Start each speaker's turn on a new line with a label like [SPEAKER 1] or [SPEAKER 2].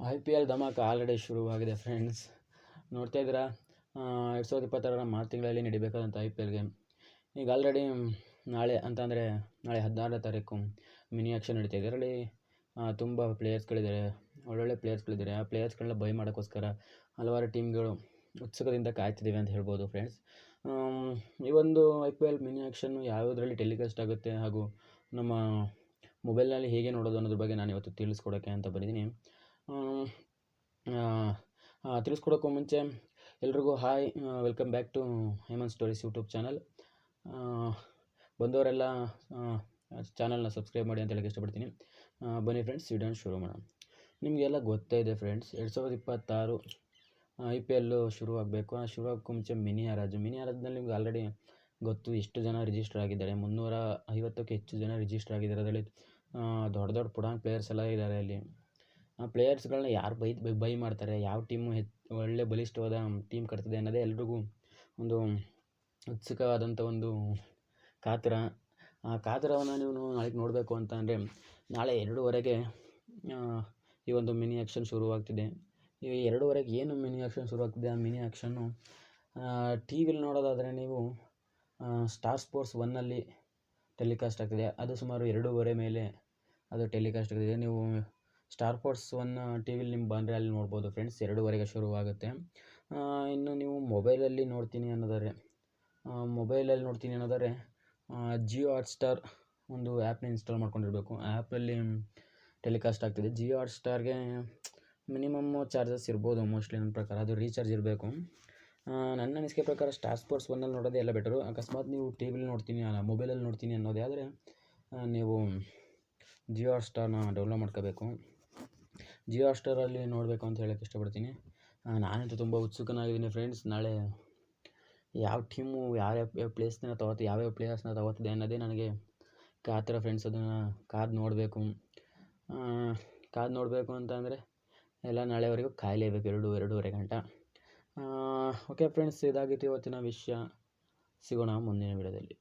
[SPEAKER 1] I P L ಧಮಾಕ already ಶುರುವಾಗಿದೆ friends ನೋಡ್ತಾ ಇದ್ದೀರಾ? ಎರಡು ಸಾವಿರದ ಇಪ್ಪತ್ತಾರರ ಮಾರ್ಚ್ ತಿಂಗಳಲ್ಲಿ ನಡಿಬೇಕಾದಂಥ ಐ ಪಿ ಎಲ್ ಗೇಮ್ ಈಗ ಆಲ್ರೆಡಿ ನಾಳೆ ಅಂತಂದರೆ ನಾಳೆ ಹದಿನಾರನೇ ತಾರೀಕು ಮಿನಿ ಆಕ್ಷನ್ ನಡೀತಾ ಇದೆ. ಇದರಲ್ಲಿ ತುಂಬ ಪ್ಲೇಯರ್ಸ್ಗಳಿದ್ದಾರೆ ಒಳ್ಳೊಳ್ಳೆ ಪ್ಲೇಯರ್ಸ್ಗಳಿದ್ದಾರೆ ಆ ಪ್ಲೇಯರ್ಸ್ಗಳನ್ನ ಬೈ ಮಾಡೋಕ್ಕೋಸ್ಕರ ಹಲವಾರು ಟೀಮ್ಗಳು ಉತ್ಸುಕದಿಂದ ಕಾಯ್ತಿದ್ದೀವಿ ಅಂತ ಹೇಳ್ಬೋದು ಫ್ರೆಂಡ್ಸ್ ಈ ಒಂದು I P L mini auction ಯಾವುದರಲ್ಲಿ ಟೆಲಿಕಾಸ್ಟ್ ಆಗುತ್ತೆ ಹಾಗೂ ನಮ್ಮ ಮೊಬೈಲ್ನಲ್ಲಿ ಹೇಗೆ ನೋಡೋದು ಅನ್ನೋದ್ರ ಬಗ್ಗೆ ನಾನು ಇವತ್ತು ತಿಳಿಸ್ಕೊಡೋಕ್ಕೆ ಅಂತ ಬಂದಿದ್ದೀನಿ. ತಿಳಿಸ್ಕೊಡೋಕ್ಕೂ ಮುಂಚೆ ಎಲ್ರಿಗೂ hi welcome back to Heman stories YouTube channel. ಬಂದವರೆಲ್ಲ ಚಾನಲ್ನ ಸಬ್ಸ್ಕ್ರೈಬ್ ಮಾಡಿ ಅಂತ ಹೇಳಕ್ಕೆ ಇಷ್ಟಪಡ್ತೀನಿ ಬನ್ನಿ ಫ್ರೆಂಡ್ಸ್, ವಿಡಿಯೋನ ಶುರು ಮಾಡೋಣ. ನಿಮಗೆಲ್ಲ ಗೊತ್ತೇ ಇದೆ ಫ್ರೆಂಡ್ಸ್, ಎರಡು ಸಾವಿರದ ಇಪ್ಪತ್ತಾರು ಐ ಪಿ ಎಲ್ಲು ಶುರುವಾಗಬೇಕು. ಆ, ಶುರುವಾಗೋಕ್ಕೂ ಮುಂಚೆ ಮಿನಿ ಹರಾಜು ಮಿನಿ ಹರಾಜ್ನಲ್ಲಿ ನಿಮ್ಗೆ ಆಲ್ರೆಡಿ ಗೊತ್ತು ಎಷ್ಟು ಜನ ರಿಜಿಸ್ಟರ್ ಆಗಿದ್ದಾರೆ. ಮುನ್ನೂರ ಐವತ್ತಕ್ಕೆ ಹೆಚ್ಚು ಜನ ರಿಜಿಸ್ಟರ್ ಆಗಿದ್ದಾರೆ. ಅದರಲ್ಲಿ ದೊಡ್ಡ ದೊಡ್ಡ ಪುಡಾಂಗ್ ಪ್ಲೇಯರ್ಸ್ ಎಲ್ಲ ಇದ್ದಾರೆ ಅಲ್ಲಿ. ಆ ಪ್ಲೇಯರ್ಸ್ಗಳನ್ನ ಯಾರು ಬೈ ಬೈ ಮಾಡ್ತಾರೆ, ಯಾವ ಟೀಮು ಹೆಚ್ಚು ಒಳ್ಳೆ ಬಲಿಷ್ಠವಾದ ಟೀಮ್ ಕಟ್ತಿದೆ ಅನ್ನೋದೇ ಎಲ್ರಿಗೂ ಒಂದು ಉತ್ಸುಕವಾದಂಥ ಒಂದು ಕಾತರ. ಆ ಕಾತರವನ್ನು ನೀವು ನಾಳೆಗೆ ನೋಡಬೇಕು ಅಂತ ಅಂದರೆ, ನಾಳೆ ಎರಡೂವರೆಗೆ ಈ ಒಂದು ಮಿನಿ ಆ್ಯಕ್ಷನ್ ಶುರುವಾಗ್ತಿದೆ. ಈ ಎರಡೂವರೆಗೆ ಏನು ಮಿನಿ ಆ್ಯಕ್ಷನ್ ಶುರುವಾಗ್ತಿದೆ? ಆ ಮಿನಿ ಆ್ಯಕ್ಷನ್ನು ಟಿ ವಿಲಿ ನೋಡೋದಾದರೆ ನೀವು ಸ್ಟಾರ್ ಸ್ಪೋರ್ಟ್ಸ್ ಒನ್ನಲ್ಲಿ ಟೆಲಿಕಾಸ್ಟ್ ಆಗ್ತಿದೆ. ಅದು ಸುಮಾರು ಎರಡೂವರೆ ಮೇಲೆ ಅದು ಟೆಲಿಕಾಸ್ಟ್ ಆಗ್ತಿದೆ. ನೀವು ಸ್ಟಾರ್ ಸ್ಪೋರ್ಟ್ಸ್ ಒನ್ ಟಿ ವಿಲಿ ನಿಮ್ಗೆ ಬಂದರೆ ಅಲ್ಲಿ ನೋಡ್ಬೋದು ಫ್ರೆಂಡ್ಸ್ ಎರಡೂವರೆಗೆ ಶುರುವಾಗುತ್ತೆ. ಇನ್ನು ನೀವು ಮೊಬೈಲಲ್ಲಿ ನೋಡ್ತೀನಿ ಅನ್ನೋದಾದ್ರೆ ಮೊಬೈಲಲ್ಲಿ ನೋಡ್ತೀನಿ ಅನ್ನೋದಾದ್ರೆ ಜಿಯೋ ಹಾಟ್ಸ್ಟಾರ್ ಒಂದು ಆ್ಯಪ್ನ ಇನ್ಸ್ಟಾಲ್ ಮಾಡ್ಕೊಂಡಿರಬೇಕು. ಆ್ಯಪಲ್ಲಿ ಟೆಲಿಕಾಸ್ಟ್ ಆಗ್ತಿದೆ. ಜಿಯೋ ಹಾಟ್ಸ್ಟಾರ್ಗೆ ಮಿನಿಮಮ್ ಚಾರ್ಜಸ್ ಇರ್ಬೋದು ಮೋಸ್ಟ್ಲಿ ನನ್ನ ಪ್ರಕಾರ. ಅದು ರೀಚಾರ್ಜ್ ಇರಬೇಕು. ನನ್ನ ಅನಿಸಿಕೆ ಪ್ರಕಾರ ಸ್ಟಾರ್ ಸ್ಪೋರ್ಟ್ಸ್ ಒನ್ನಲ್ಲಿ ನೋಡೋದೇ ಎಲ್ಲ ಬೆಟರು ಅಕಸ್ಮಾತ್ ನೀವು ಟಿ ವಿಲಿ ನೋಡ್ತೀನಿ, ಅಲ್ಲ ಮೊಬೈಲಲ್ಲಿ ನೋಡ್ತೀನಿ ಅನ್ನೋದೇ ಆದರೆ ನೀವು ಜಿಯೋ ಹಾಟ್ಸ್ಟಾರ್ನ ಡೌನ್ಲೋಡ್ ಮಾಡ್ಕೋಬೇಕು. ಜಿಯೋ ಹಾಟ್ಸ್ಟಾರಲ್ಲಿ ನೋಡಬೇಕು ಅಂತ ಹೇಳಕ್ಕೆ ಇಷ್ಟಪಡ್ತೀನಿ. ನಾನಂತೂ ತುಂಬ ಉತ್ಸುಕನಾಗಿದ್ದೀನಿ ಫ್ರೆಂಡ್ಸ್ ನಾಳೆ ಯಾವ ಟೀಮು ಯಾವ್ಯಾವ ಪ್ಲೇಸ್ನ ತಗೋತ ಯಾವ್ಯಾವ ಪ್ಲೇಯರ್ಸ್ನ ತಗೋತಿದೆ ಅನ್ನೋದೇ ನನಗೆ ಕಾತರ ಫ್ರೆಂಡ್ಸ್ ಅದನ್ನು ಕಾದು ನೋಡಬೇಕು. ಕಾದು ನೋಡಬೇಕು ಅಂತ ಅಂದರೆ ಎಲ್ಲ ನಾಳೆವರೆಗೂ ಕಾಯಲೇಬೇಕು, ಎರಡು, ಎರಡೂವರೆ ಗಂಟೆ. ಓಕೆ ಫ್ರೆಂಡ್ಸ್ ಇದಾಗಿತ್ತು ಇವತ್ತಿನ ವಿಷಯ. ಸಿಗೋಣ ಮುಂದಿನ ವಿಡಿಯೋದಲ್ಲಿ.